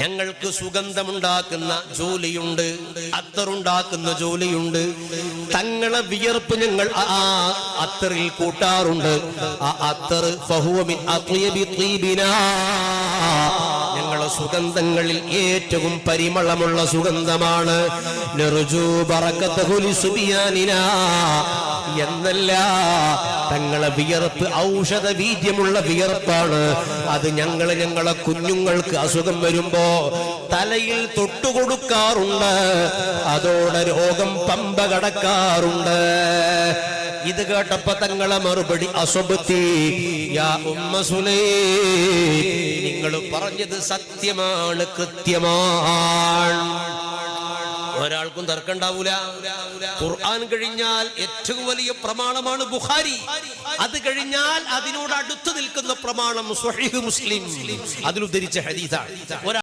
ഞങ്ങൾക്ക് സുഗന്ധമുണ്ടാക്കുന്ന ജോലിയുണ്ട് അത്തറുണ്ടാക്കുന്ന ജോലിയുണ്ട്. തങ്ങളെ വിയർപ്പ് ഞങ്ങൾ ആ അത്തറിൽ കൂട്ടാറുണ്ട്. ആ അത്തർ ഫഹുവമിൻ. ഞങ്ങളെ സുഗന്ധങ്ങളിൽ ഏറ്റവും പരിമളമുള്ള സുഗന്ധമാണ്. എന്നല്ല തങ്ങളെ വിയർപ്പ് ഔഷധ വീര്യമുള്ള വിയർപ്പാണ്. അത് ഞങ്ങൾ ഞങ്ങളെ കുഞ്ഞുങ്ങൾക്ക് അസുഖം വരുമ്പോ തലയിൽ തൊട്ടുകൊടുക്കാറുണ്ട്. അതോടെ രോഗം പമ്പ കടക്കാറുണ്ട് ഇത് കേട്ടപ്പോ തങ്ങളെ മറുപടി അസ്വബത്തി യാ ഉമ്മ സുലൈ നിങ്ങൾ പറഞ്ഞത് സത്യമാണ് കൃത്യമാണ്. ഒരാൾക്കും തർക്കണ്ടാവൂല ഖുർആൻ കഴിഞ്ഞാൽ ഏറ്റവും വലിയ പ്രമാണമാണ് ബുഖാരി. അത് കഴിഞ്ഞാൽ അതിനോട് അടുത്ത് നിൽക്കുന്ന പ്രമാണം മുസ്ലിം. ഹദീസാണ്. ഒരാൾ